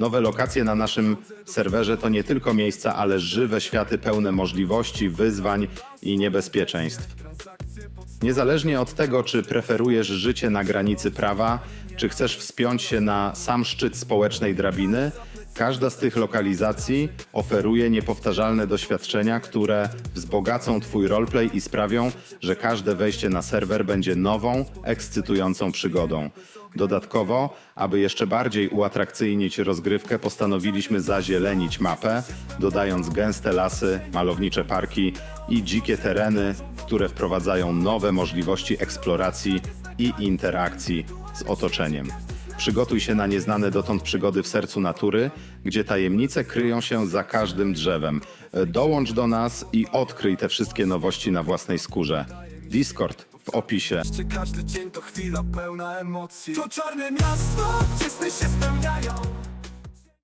Nowe lokacje na naszym serwerze to nie tylko miejsca, ale żywe światy pełne możliwości, wyzwań i niebezpieczeństw. Niezależnie od tego, czy preferujesz życie na granicy prawa, czy chcesz wspiąć się na sam szczyt społecznej drabiny, każda z tych lokalizacji oferuje niepowtarzalne doświadczenia, które wzbogacą Twój roleplay i sprawią, że każde wejście na serwer będzie nową, ekscytującą przygodą. Dodatkowo, aby jeszcze bardziej uatrakcyjnić rozgrywkę, postanowiliśmy zazielenić mapę, dodając gęste lasy, malownicze parki i dzikie tereny, które wprowadzają nowe możliwości eksploracji i interakcji z otoczeniem. Przygotuj się na nieznane dotąd przygody w sercu natury, gdzie tajemnice kryją się za każdym drzewem. Dołącz do nas i odkryj te wszystkie nowości na własnej skórze. Discord w opisie. Każdy dzień to chwila pełna emocji To czarne miasto, sny się